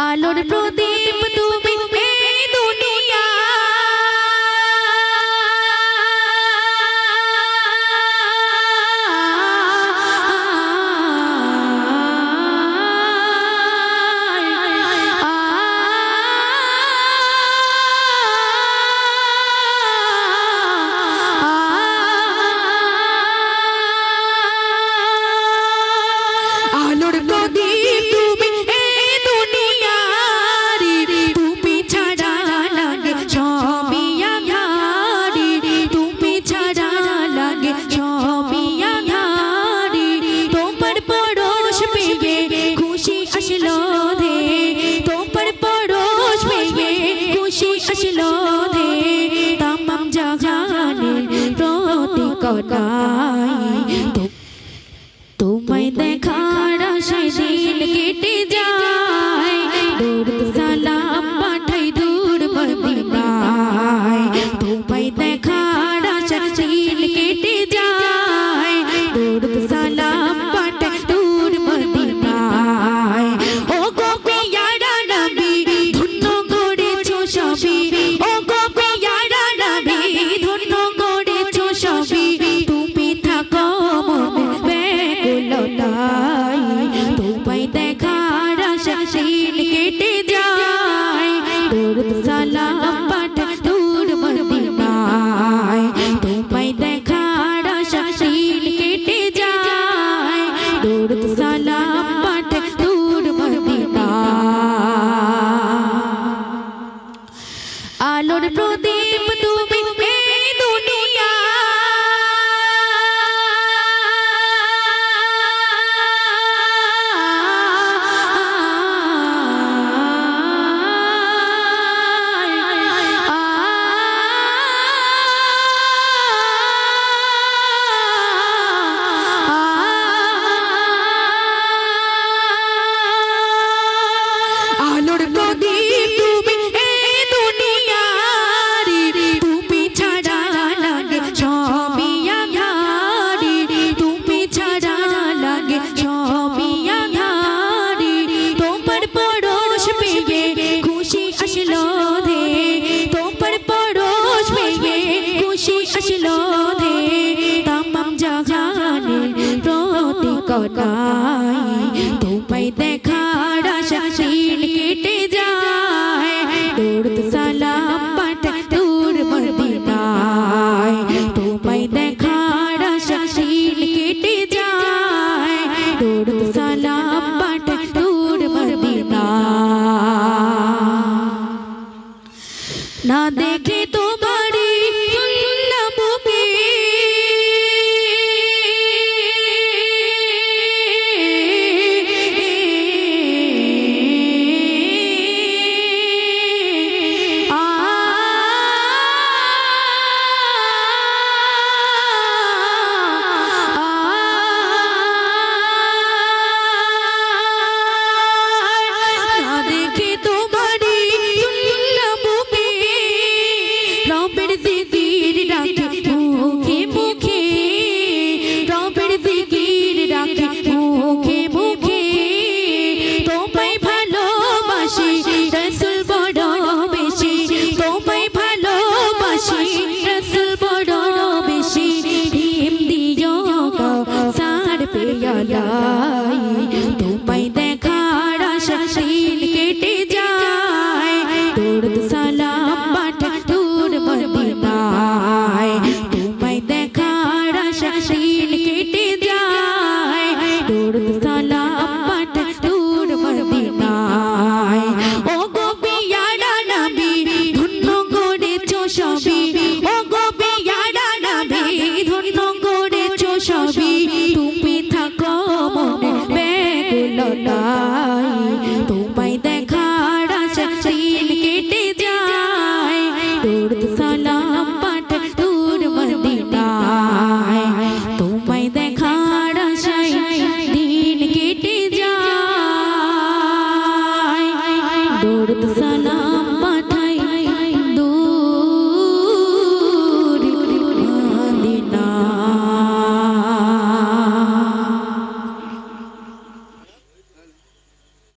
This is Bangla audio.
আলোর প্রদীপ শিশু আসলো রে তামাম জাগানের প্রতি কটাই তোমায় দেখার আশায় তোমায় দেখ তোমার পরশ পেয়ে খুশি আসলো ধে। তোমার পরশ পেয়ে খুশি আসলো ধে। তামাম জাগানে প্রতি কটা ಬಿಡಿಸಿದ್ದೀ